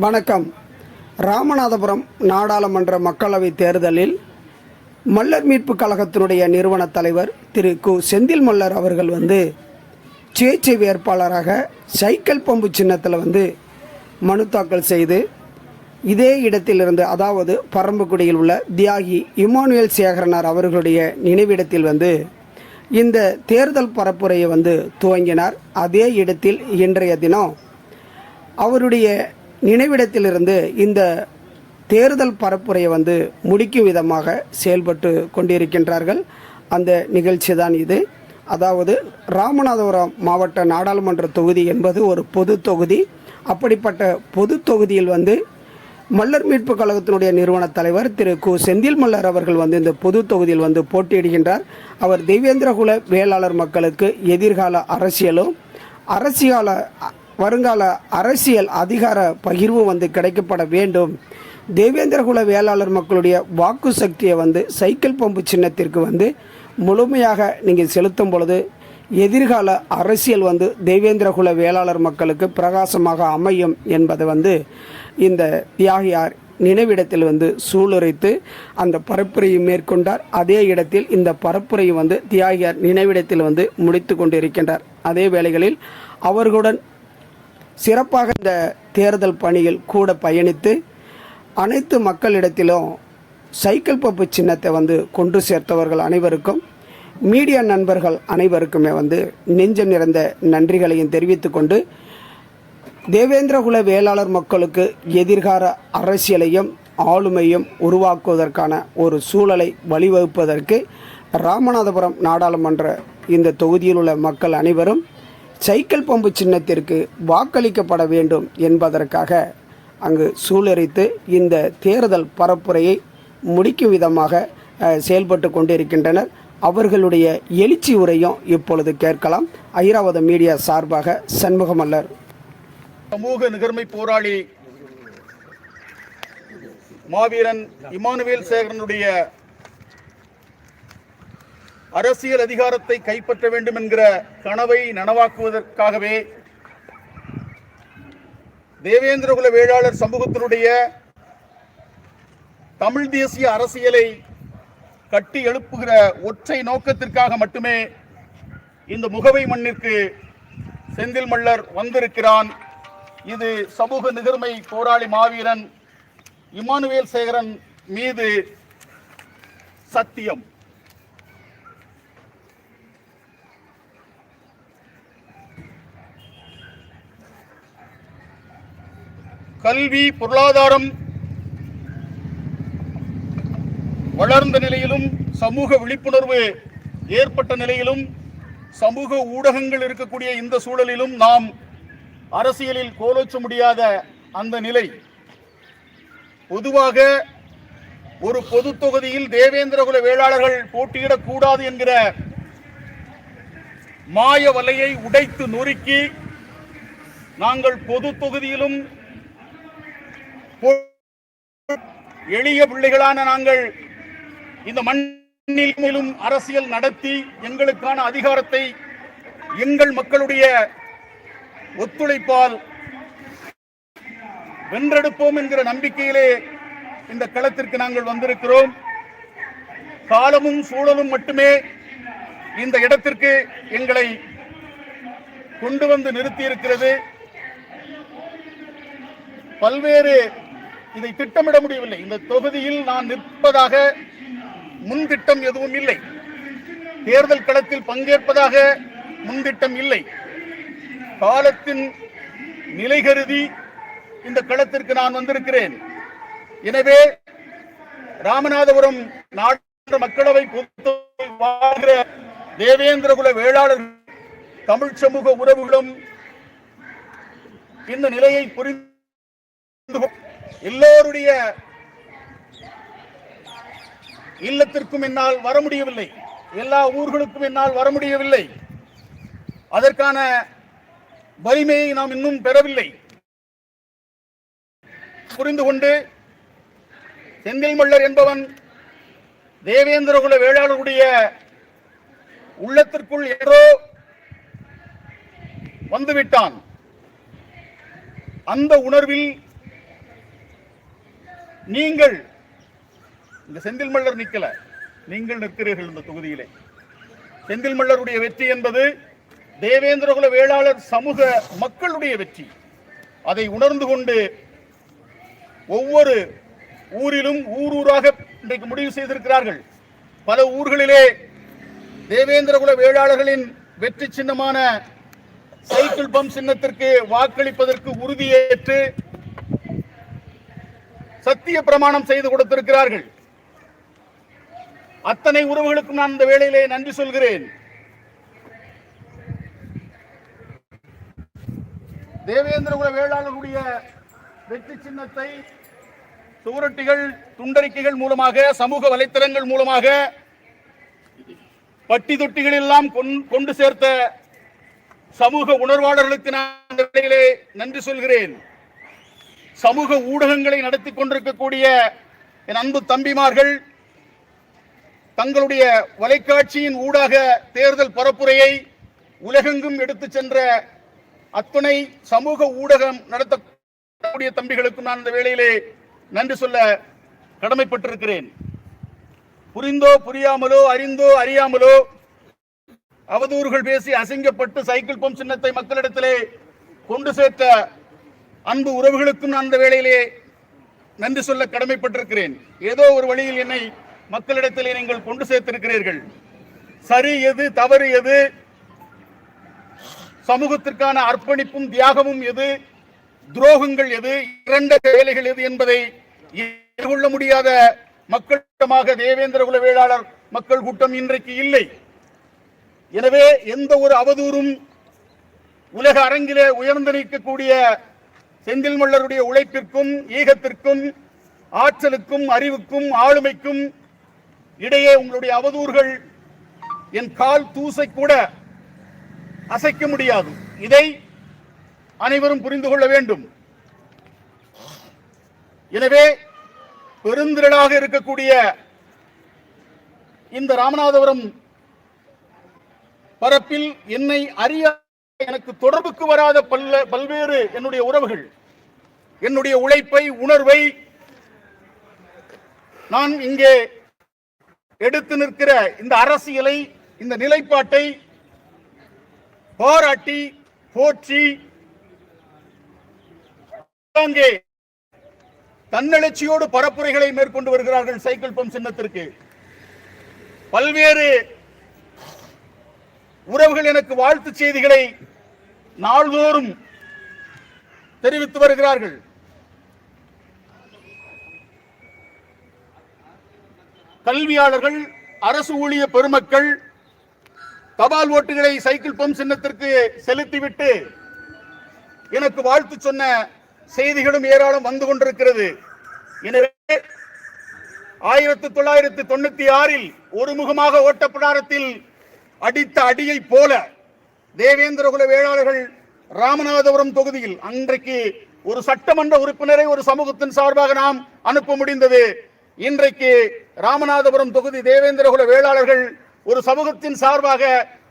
வணக்கம். ராமநாதபுரம் நாடாளுமன்ற மக்களவைத் தேர்தலில் மல்லர் மீட்பு கழகத்தினுடைய நிறுவன தலைவர் திரு கு. செந்தில் மல்லர் அவர்கள் வந்து சுயேட்சை வேட்பாளராக சைக்கிள் பம்பு சின்னத்தில் வந்து மனு தாக்கல் செய்து இதே இடத்திலிருந்து அதாவது பரம்புக்குடியில் உள்ள தியாகி இமானுவேல் சேகரனார் அவர்களுடைய நினைவிடத்தில் வந்து இந்த தேர்தல் பரப்புரையை வந்து துவங்கினார். அதே இடத்தில் இன்றைய தினம் அவருடைய நினைவிடத்திலிருந்து இந்த தேர்தல் பரப்புரையை வந்து முடிக்கும் விதமாக செயல்பட்டு கொண்டிருக்கின்றார்கள். அந்த நிகழ்ச்சி தான் இது. அதாவது ராமநாதபுரம் மாவட்ட நாடாளுமன்ற தொகுதி என்பது ஒரு பொது தொகுதி. அப்படிப்பட்ட பொது தொகுதியில் வந்து மல்லர் மீட்பு கழகத்தினுடைய நிறுவன தலைவர் திரு கு. செந்தில் மல்லர் அவர்கள் வந்து இந்த பொது தொகுதியில் வந்து போட்டியிடுகின்றார். அவர் தெய்வேந்திரகுல வேளாளர் மக்களுக்கு எதிர்கால அரசியலும் அரசியல வருங்கால அரசியல் அதிகார பகிர்வு வந்து கிடைக்கப்பட வேண்டும். தேவேந்திரகுல வேளாளர் மக்களுடைய வாக்கு சக்தியை வந்து சைக்கிள் பம்பு சின்னத்திற்கு வந்து முழுமையாக நீங்கள் செலுத்தும் பொழுது எதிர்கால அரசியல் வந்து தேவேந்திரகுல வேளாளர் மக்களுக்கு பிரகாசமாக அமையும் என்பதை வந்து இந்த தியாகியார் நினைவிடத்தில் வந்து சூளுரைத்து அந்த பரப்புரையை மேற்கொண்டார். அதே இடத்தில் இந்த பரப்புரையை வந்து தியாகியார் நினைவிடத்தில் வந்து முடித்து கொண்டிருக்கின்றார். அதே வேளைகளில் அவர்களுடன் சிறப்பாக இந்த தேர்தல் பணியில் கூட பயணித்து அனைத்து மக்களிடத்திலும் சைக்கிள் பப்பு சின்னத்தை வந்து கொண்டு சேர்த்தவர்கள் அனைவருக்கும் மீடியா நண்பர்கள் அனைவருக்குமே வந்து நெஞ்சம் நிறைந்த நன்றிகளையும் தெரிவித்துக்கொண்டு தேவேந்திரகுல வேளாளர் மக்களுக்கு எதிர்கால அரசியலையும் ஆளுமையும் உருவாக்குவதற்கான ஒரு சூழலை வழிவகுப்பதற்கு ராமநாதபுரம் நாடாளுமன்ற இந்த தொகுதியில் உள்ள மக்கள் அனைவரும் சைக்கிள் பம்பு சின்னத்திற்கு வாக்களிக்கப்பட வேண்டும் என்பதற்காக அங்கு சூழறித்து இந்த தேர்தல் பரப்புரையை முடிக்கும் விதமாக செயல்பட்டு கொண்டிருக்கின்றனர். அவர்களுடைய எழுச்சி உரையும் இப்பொழுது கேட்கலாம். ஐராவத மீடியா சார்பாக சண்முகமல்லர் சமூக நிகர்மை போராளி மாவீரன் இமானுவேல் சேகரனுடைய அரசியல் அதிகாரத்தை கைப்பற்ற வேண்டும் என்கிற கனவை நனவாக்குவதற்காகவே தேவேந்திரகுல வேளாளர் சமூகத்தினுடைய தமிழ் தேசிய அரசியலை கட்டி எழுப்புகிற ஒற்றை நோக்கத்திற்காக மட்டுமே இந்த முகவை மண்ணிற்கு செந்தில் மல்லர் வந்திருக்கிறான். இது சமூக நிகர்மை போராளி மாவீரன் இமானுவேல் சேகரன் மீது சத்தியம். கல்வி பொருளாதாரம் வளர்ந்த நிலையிலும் சமூக விழிப்புணர்வு ஏற்பட்ட நிலையிலும் சமூக ஊடகங்கள் இருக்கக்கூடிய இந்த சூழலிலும் நாம் அரசியலில் கோலோச்ச முடியாத அந்த நிலை. பொதுவாக ஒரு பொது தொகுதியில் தேவேந்திரகுல வேளாளர்கள் போட்டியிடக்கூடாது என்கிற மாய வலையை உடைத்து நொறுக்கி நாங்கள் பொது தொகுதியிலும் எளிய பிள்ளைகளான நாங்கள் இந்த மண்ணில் மேலும் அரசியல் நடத்தி எங்களுக்கான அதிகாரத்தை எங்கள் மக்களுடைய ஒத்துழைப்பால் வென்றெடுப்போம் என்கிற நம்பிக்கையிலே இந்த களத்திற்கு நாங்கள் வந்திருக்கிறோம். காலமும் சூழலும் மட்டுமே இந்த இடத்திற்கு எங்களை கொண்டு வந்து நிறுத்தி இருக்கிறது பல்வேறு இதை திட்டமிட முடியவில்லை. இந்த தொகுதியில் நான் நிற்பதாக முன்திட்டம் எதுவும் இல்லை. தேர்தல் களத்தில் பங்கேற்பதாக முன்திட்டம் இல்லை. காலத்தின் நிலை கருதி இந்த களத்திற்கு நான் வந்திருக்கிறேன். எனவே ராமநாதபுரம் நாட்டு மக்களவை வாழ்கிற தேவேந்திரகுல வேளாளர் தமிழ் சமூக உறவுகளும் இந்த நிலையை புரிந்து எல்லோருடைய இல்லத்திற்கும் என்னால் வர முடியவில்லை. எல்லா ஊர்களுக்கும் என்னால் வர முடியவில்லை. அதற்கான வலிமையை நாம் இன்னும் பெறவில்லை. புரிந்து கொண்டு செந்தில் மல்லர் என்பவன் தேவேந்திரகுல வேளாளருடைய உள்ளத்திற்குள் ஏதோ வந்துவிட்டான். அந்த உணர்வில் நீங்கள் இந்த செந்தில் மல்லர் நிக்கல நீங்கள் நிற்கிறீர்கள் இந்த தொகுதியிலே. செந்தில் மல்லருடைய வெற்றி என்பது தேவேந்திரகுல வேளாளர் சமூக மக்களுடைய வெற்றி. அதை உணர்ந்து கொண்டு ஒவ்வொரு ஊரிலும் ஊர் ஊராக இன்றைக்கு முடிவு செய்திருக்கிறார்கள். பல ஊர்களிலே தேவேந்திரகுல வேளாளர்களின் வெற்றி சின்னமான சைக்கிள் பம்ப் சின்னத்திற்கு வாக்களிப்பதற்கு உறுதியேற்று சத்திய பிரமாணம் செய்து கொடுத்திருக்கிறார்கள். அத்தனை உறவுகளுக்கும் நான் இந்த வேளையிலே நன்றி சொல்கிறேன். தேவேந்திரகுல வேளாளருடைய வெற்றி சின்னத்தை சுவரொட்டிகள் துண்டறிக்கைகள் மூலமாக சமூக வலைத்தளங்கள் மூலமாக பட்டி தொட்டிகள் எல்லாம் கொண்- கொண்டு சேர்த்த சமூக உணர்வாளர்களுக்கு நான் நன்றி சொல்கிறேன். சமூக ஊடகங்களை நடத்தி கொண்டிருக்கக்கூடிய என் அன்பு தம்பிமார்கள் தங்களுடைய வலைக்காட்சியின் ஊடாக தேர்தல் பரப்புரையை உலகெங்கும் எடுத்து சென்ற அத்துணை சமூக ஊடகம் நடத்தக்கூடிய தம்பிகளுக்கும் நான் இந்த வேளையிலே நன்றி சொல்ல கடமைப்பட்டிருக்கிறேன். புரிந்தோ புரியாமலோ அறிந்தோ அறியாமலோ அவதூறுகள் பேசி அசிங்கப்பட்டு சைக்கிள் பம்ப் சின்னத்தை மக்களிடத்திலே கொண்டு சேர்த்த அன்பு உறவுகளுக்கும் நான் அந்த வேளையிலே நன்றி சொல்ல கடமைப்பட்டிருக்கிறேன். ஏதோ ஒரு வழியில் என்னை மக்களிடத்திலே நீங்கள் கொண்டு சேர்த்திருக்கிறீர்கள். சரி எது தவறு எது சமூகத்திற்கான அர்ப்பணிப்பும் தியாகமும் எது துரோகங்கள் எது இரண்ட வேலைகள் எது என்பதை எதிர்கொள்ள முடியாத மக்களிடமாக தேவேந்திர குல வேளாளர் மக்கள் கூட்டம் இன்றைக்கு இல்லை. எனவே எந்த ஒரு அவதூறும் உலக அரங்கிலே உயர்ந்து நிற்கக்கூடிய செந்தில் மல்லருடைய உழைப்பிற்கும் ஈகத்திற்கும் ஆற்றலுக்கும் அறிவுக்கும் ஆளுமைக்கும் இடையே உங்களுடைய அவதூறுகள் என் கால் தூசை கூட அசைக்க முடியாது. இதை அனைவரும் புரிந்து கொள்ள வேண்டும். எனவே பெருந்திரளாக இருக்கக்கூடிய இந்த ராமநாதபுரம் பரப்பில் என்னை அறிய எனக்கு தொடர்புக்கு வராத பல்ல பல்வேறு என்னுடைய உறவுகள் என்னுடைய உழைப்பை உணர்வை நான் இங்கே எடுத்து நிற்கிற இந்த அரசியலை இந்த நிலைப்பாட்டை பாராட்டி போற்றி அங்கே தன்னெழுச்சியோடு பரப்புரைகளை மேற்கொண்டு வருகிறார்கள் சைக்கிள் பம்ப் சின்னத்திற்கு. பல்வேறு உறவுகள் எனக்கு வாழ்த்து செய்திகளை நாள்தோறும் தெரிவித்து வருகிறார்கள். கல்வியாளர்கள் அரசு ஊழிய பெருமக்கள் தபால் ஓட்டுகளை சைக்கிள் பம்ப் சின்னத்திற்கு செலுத்திவிட்டு எனக்கு வாழ்த்து சொன்ன செய்திகளும் ஏராளம் வந்து கொண்டிருக்கிறது. எனவே ஆயிரத்தி தொள்ளாயிரத்தி தொண்ணூத்தி ஆறில் ஒருமுகமாக ஓட்ட பிரகாரத்தில் அடித்த அடியை போல தேவேந்திரகுல வேளாளர்கள் ராமநாதபுரம் தொகுதியில் அன்றைக்கு ஒரு சட்டமன்ற உறுப்பினரை ஒரு சமூகத்தின் சார்பாக நாம் அனுப்ப முடிந்தது. இன்றைக்கு ராமநாதபுரம் தொகுதி தேவேந்திரகுல வேளாளர்கள் ஒரு சமூகத்தின் சார்பாக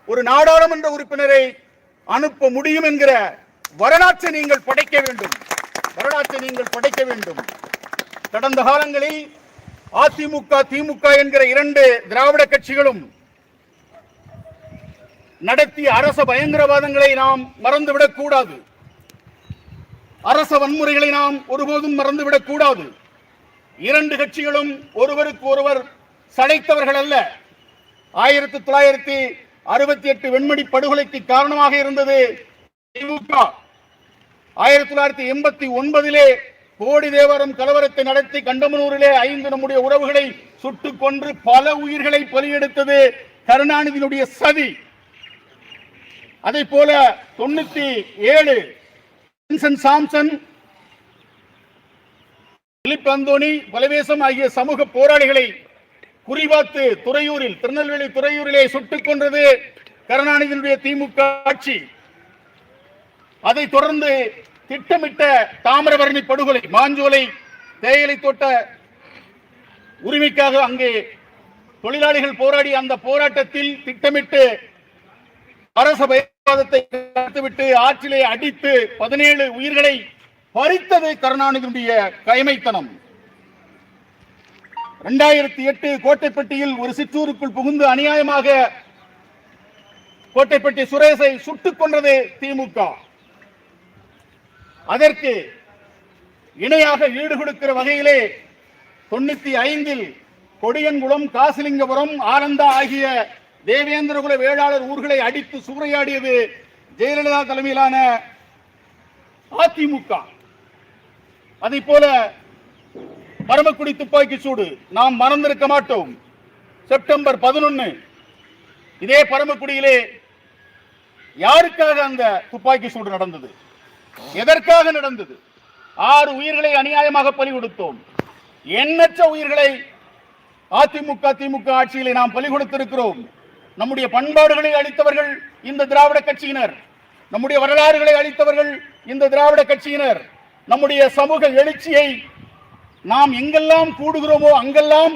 ஒரு நாடாளுமன்ற உறுப்பினரை அனுப்ப முடியும் என்கிற வரலாற்றை நீங்கள் படைக்க வேண்டும். வரலாற்றை நீங்கள் படைக்க வேண்டும். கடந்த காலங்களில் அதிமுக திமுக என்கிற இரண்டு திராவிட கட்சிகளும் நடத்திய அரச பயங்கரவாதங்களை நாம் மறந்துவிடக் கூடாது. அரச வன்முறைகளை நாம் ஒருபோதும் மறந்துவிடக் கூடாது. இரண்டு கட்சிகளும் ஒருவருக்கு ஒருவர் சளைத்தவர்கள் அல்ல. ஆயிரத்தி தொள்ளாயிரத்தி அறுபத்தி எட்டு வெண்மணி படுகொலைக்கு காரணமாக இருந்தது திமுக. ஆயிரத்தி தொள்ளாயிரத்தி எண்பத்தி ஒன்பதிலே கோடி தேவரம் கலவரத்தை நடத்தி கண்டமனூரிலே ஐந்து நம்முடைய உறவுகளை சுட்டுக் கொன்று பல உயிர்களை பலியெடுத்தது கருணாநிதியினுடைய சதி. அதை போல தொண்ணூத்தி ஏழு சாம்சன் திலீப் அந்தோணி பலவேசம் ஆகிய சமூக போராளிகளை குறிவாத்து துறையூரில் திருநெல்வேலி துறையூரிலே சுட்டுக் கொன்றது கருணாநிதியினுடைய திமுக ஆட்சி. அதை தொடர்ந்து திட்டமிட்ட தாமிரபரணி படுகொலை மாஞ்சோலை தேயிலை தோட்ட உரிமைக்காக அங்கே தொழிலாளிகள் போராடி அந்த போராட்டத்தில் திட்டமிட்டு அரசபை பயங்கரவாதத்தை விட்டு ஆற்றிலே அடித்து பதினேழு உயிர்களை பறித்தது கருணாநிதியுடைய கைமைத்தனம். இரண்டாயிரத்தி எட்டு கோட்டைப்பட்டியில் ஒரு சிற்றூருக்குள் புகுந்து அநியாயமாக கோட்டைப்பட்டி சுரேஷை சுட்டுக் கொன்றது திமுக. அதற்கு இணையாக ஈடு கொடுக்கிற வகையிலே தொண்ணூத்தி ஐந்தில் கொடியன்குளம் காசிலிங்கபுரம் ஆனந்தா ஆகிய தேவேந்திரகுல வேளாளர் ஊர்களை அடித்து சூறையாடியது ஜெயலலிதா தலைமையிலான அதிமுக. அதை போல பரமக்குடி துப்பாக்கி சூடு நாம் மறந்திருக்க மாட்டோம். செப்டம்பர் பதினொன்னு. இதே பரமக்குடியிலே யாருக்காக அந்த துப்பாக்கி சூடு நடந்தது? எதற்காக நடந்தது? ஆறு உயிர்களை அநியாயமாக பலி கொடுத்தோம் எண்ணற்ற உயிர்களை அதிமுக திமுக ஆட்சியிலே நாம் பலி கொடுத்திருக்கிறோம் நம்முடைய பண்பாடுகளை அளித்தவர்கள் இந்த திராவிட கட்சியினர். நம்முடைய வரலாறுகளை அளித்தவர்கள் இந்த திராவிட கட்சியினர். நம்முடைய சமூக எழுச்சியை நாம் எங்கெல்லாம் கூடுகிறோமோ அங்கெல்லாம்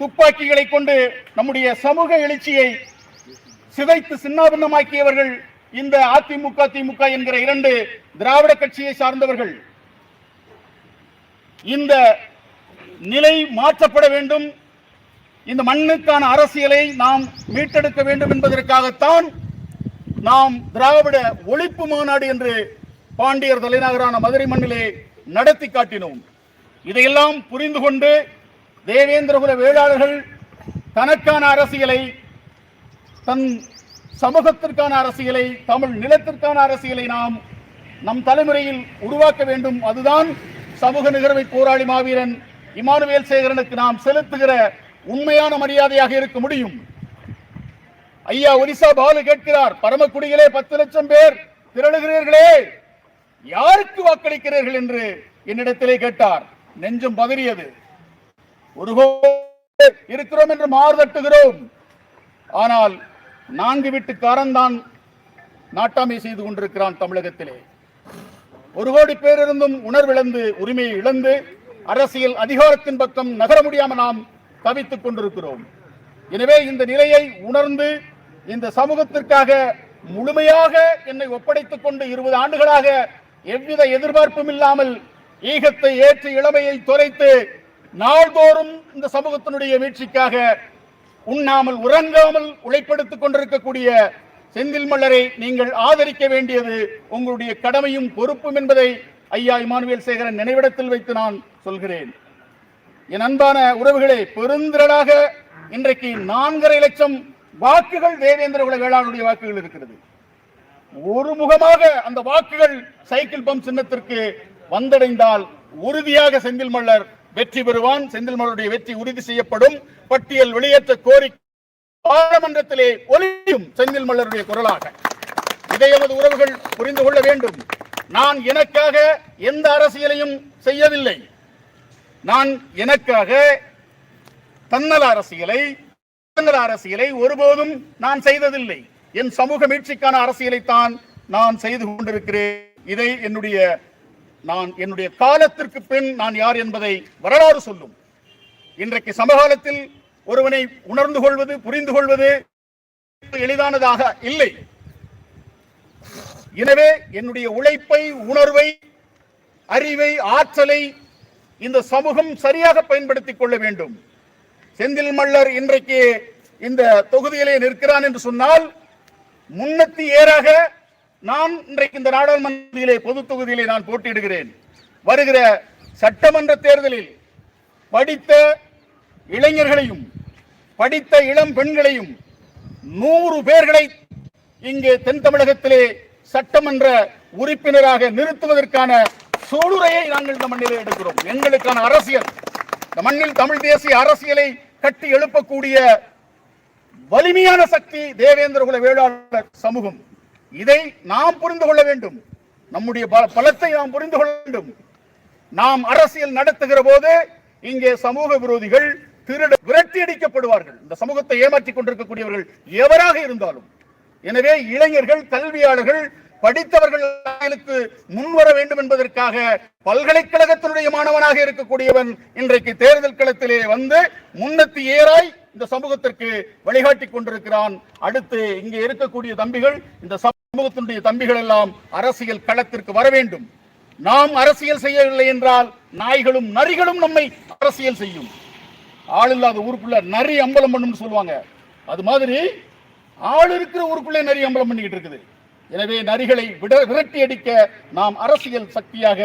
துப்பாக்கிகளை கொண்டு நம்முடைய சமூக எழுச்சியை சிதைத்து சின்னாபின்னமாக்கியவர்கள் இந்த அதிமுக திமுக என்கிற இரண்டு திராவிட கட்சியை சார்ந்தவர்கள். இந்த நிலை மாற்றப்பட வேண்டும். இந்த மண்ணுக்கான அரசியலை நாம் மீட்டெடுக்க வேண்டும் என்பதற்காகத்தான் நாம் திராவிட ஒழிப்பு மாநாடு என்று பாண்டியர் தலைநகரான மதுரை மண்ணிலே நடத்தி காட்டினோம். இதையெல்லாம் புரிந்து கொண்டு தேவேந்திரகுல வேளாளர்கள் தனக்கான அரசியலை தன் சமூகத்திற்கான அரசியலை தமிழ் நிலத்திற்கான அரசியலை நாம் நம் தலைமுறையில் உருவாக்க வேண்டும். அதுதான் சமூக நிகழ்வை போராளி மாவீரன் இமானுவேல் சேகரனுக்கு நாம் செலுத்துகிற உண்மையான மரியாதையாக இருக்க முடியும். ஐயா ஒரிசா பாலு கேட்கிறார் பரமக்குடியிலே பத்து லட்சம் பேர் திரளுகிறீர்களே. யாருக்கு வாக்களிக்கிறீர்கள் என்று என்னிடத்திலே கேட்டார். நெஞ்சம் பதறியது. ஒரு இருக்கிறோம் என்று மாறுதட்டுகிறோம் ஆனால் நான்கு வீட்டுக்காரன் தான் நாட்டாமை செய்து கொண்டிருக்கிறான் தமிழகத்திலே. ஒரு கோடி பேர் இருந்தும் உணர்விழந்து உரிமையை இழந்து அரசியல் அதிகாரத்தின் பக்கம் நகர முடியாமல் நாம் தவித்துக் கொண்டிருக்கிறோம். எனவே இந்த நிலையை உணர்ந்து இந்த சமூகத்திற்காக முழுமையாக என்னை ஒப்படைத்துக் கொண்டு இருபது ஆண்டுகளாக எவ்வித எதிர்பார்ப்பும் இல்லாமல் ஈகத்தை ஏற்று இளமையை துரைத்து நாள்தோறும் இந்த சமூகத்தினுடைய வீழ்ச்சிக்காக உண்ணாமல் உறங்காமல் உழைப்படுத்திக் கொண்டிருக்கக்கூடிய செந்தில் மல்லரை நீங்கள் ஆதரிக்க வேண்டியது உங்களுடைய கடமையும் பொறுப்பும் என்பதை ஐயா இமானுவேல் சேகரன் நினைவிடத்தில் வைத்து நான் சொல்கிறேன். என் அன்பான உறவுகளே பெருந்திரளாக இன்றைக்கு நான்கரை லட்சம் வாக்குகள் தேவேந்திர குல வேளாளுடைய வாக்குகள் இருக்கிறது. ஒரு முகமாக அந்த வாக்குகள் சைக்கிள் பம்ப் சின்னத்திற்கு வந்தடைந்தால் உறுதியாக செந்தில் மல்லர் வெற்றி பெறுவான். செந்தில் மல்லருடைய வெற்றி உறுதி செய்யப்படும். பட்டியல் வெளியேற்ற கோரிக்கை பாராளுமன்றத்திலே ஒலியும் செந்தில் மல்லருடைய குரலாக. இதை எமது உறவுகள் புரிந்து கொள்ள வேண்டும். நான் எனக்காக எந்த அரசியலையும் செய்யவில்லை. நான் எனக்காக தன்னல அரசியலை தன்னல அரசியலை ஒருபோதும் நான் செய்ததில்லை. என் சமூக மீட்சிக்கான அரசியலைத்தான் நான் செய்து கொண்டிருக்கிறேன். இதை என்னுடைய நான் என்னுடைய காலத்திற்கு பின் நான் யார் என்பதை வரலாறு சொல்லும். இன்றைக்கு சமகாலத்தில் ஒருவனை உணர்ந்து கொள்வது புரிந்து கொள்வது எளிதானதாக இல்லை. எனவே என்னுடைய உழைப்பை உணர்வை அறிவை ஆற்றலை இந்த சமூகம் சரியாக பயன்படுத்திக் கொள்ள வேண்டும். செந்தில் மல்லர் இன்றைக்கு இந்த தொகுதியிலே நிற்கிறான் என்று சொன்னால் முன்னத்தி ஏறாக நான் இன்றைக்கு இந்த நாடாளுமன்றத்திலே பொது தொகுதியிலே நான் போட்டியிடுகிறேன். வருகிற சட்டமன்ற தேர்தலில் படித்த இளைஞர்களையும் படித்த இளம் பெண்களையும் நூறு பேர்களை இங்கே தென் தமிழகத்திலே சட்டமன்ற உறுப்பினராக நிறுத்துவதற்கான சூளுரையை நாங்கள் இந்த மண்ணிலே எடுக்கிறோம். எங்களுக்கான அரசியல். இந்த மண்ணில் தமிழ் தேசிய அரசியலை கட்டி எழுப்பக்கூடிய வலிமையான சக்தி தேவேந்திர குல வேளாளர் சமூகம். இதை நாம் புரிந்து கொள்ள வேண்டும். நம்முடைய பல- பலத்தை நாம் புரிந்து கொள்ள வேண்டும். நாம் அரசியல் நடத்துகிற போது இங்கே சமூக விரோதிகள் திருட விரட்டி அடிக்கப்படுவார்கள். இந்த சமூகத்தை ஏமாற்றிக் கொண்டிருக்கக்கூடியவர்கள் எவராக இருந்தாலும். எனவே இளைஞர்கள் கல்வியாளர்கள் படித்தவர்கள் முன்வர வேண்டும் என்பதற்காக பல்கலைக்கழகத்தினுடைய மாணவனாக இருக்கக்கூடியவன் இன்றைக்கு தேர்தல் களத்திலே வந்து முன்னத்தி ஏறாய் இந்த சமூகத்திற்கு வழிகாட்டி கொண்டிருக்கிறான். அடுத்து இங்கே இருக்கக்கூடிய தம்பிகள் இந்த சமூகத்தினுடைய தம்பிகள் எல்லாம் அரசியல் களத்திற்கு வர வேண்டும். நாம் அரசியல் செய்யவில்லை என்றால் நாய்களும் நரிகளும் நம்மை அரசியல் செய்யும். ஆள் இல்லாத ஊருக்குள்ள நரி அம்பலம் பண்ணும்னு சொல்லுவாங்க. அது மாதிரி ஆள் இருக்கிற ஊருக்குள்ளே நரி அம்பலம் பண்ணிக்கிட்டு இருக்குது. எனவே நரிகளை விட விரட்டி அடிக்க நாம் அரசியல் சக்தியாக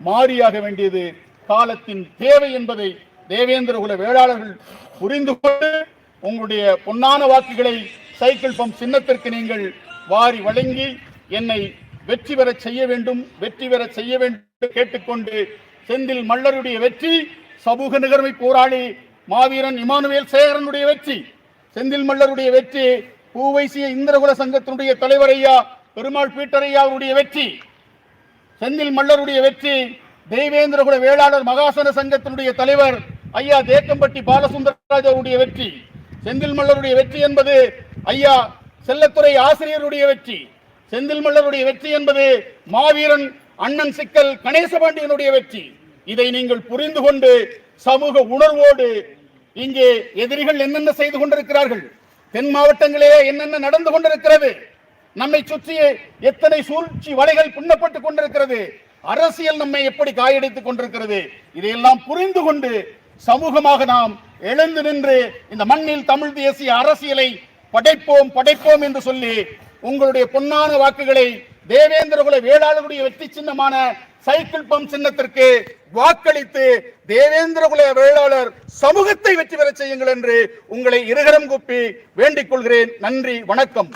மாறியாக வேண்டியது காலத்தின் தேவை என்பதை தேவேந்திர குல வேளாளர்கள் புரிந்து கொண்டு உங்களுடைய பொன்னான வாக்குகளை சைக்கிள் பம்ப் சின்னத்திற்கு நீங்கள் வாரி வழங்கி என்னை வெற்றி பெறச் செய்ய வேண்டும் வெற்றி பெறச் செய்ய வேண்டும் கேட்டுக்கொண்டு செந்தில் மல்லருடைய வெற்றி சமூக நிகர்மை போராளி மாவீரன் இமானுவேல் சேகரனுடைய வெற்றி செந்தில் மல்லருடைய வெற்றி பூவைசிய இந்திரகுல சங்கத்தினுடைய தலைவர் ஐயா பெருமாள் பீட்டரையா அவருடைய வெற்றி செந்தில் மல்லருடைய வெற்றி தெய்வேந்திரகுல வேளாளர் மகாசன சங்கத்தினுடைய தலைவர் ஐயா தேக்கம்பட்டி பாலசுந்தரராஜ் அவருடைய வெற்றி செந்தில் மல்லருடைய வெற்றி என்பது ஐயா செல்லத்துறை ஆசிரியருடைய வெற்றி செந்தில் மல்லருடைய வெற்றி என்பது மாவீரன் அண்ணன் சிக்கல் கணேசபாண்டியனுடைய வெற்றி. இதை நீங்கள் புரிந்து கொண்டு சமூக உணர்வோடு இங்கே எதிரிகள் என்னென்ன செய்து கொண்டிருக்கிறார்கள் தென் மாவட்டங்களிலே என்னென்ன நடந்து கொண்டிருக்கிறது நம்மை சுற்றி எத்தனை சூழ்ச்சி வலைகள் பின்னப்பட்டுக் கொண்டிருக்கிறது? அரசியல் நம்மை எப்படி காயடித்துக் கொண்டிருக்கிறது? இதையெல்லாம் புரிந்து கொண்டு சமூகமாக நாம் எழுந்து நின்று இந்த மண்ணில் தமிழ் தேசிய அரசியலை படைப்போம் படைப்போம் என்று சொல்லி உங்களுடைய பொன்னான வாக்குகளை தேவேந்திரகுல வேளாளருடைய வெற்றி சின்னமான சைக்கிள் பம்ப் சின்னத்திற்கு வாக்களித்து தேவேந்திரகுல வேளாளர் சமூகத்தை வெற்றி பெற செய்யுங்கள் என்று உங்களை இருகரம் கூப்பி வேண்டிக் கொள்கிறேன். நன்றி வணக்கம்.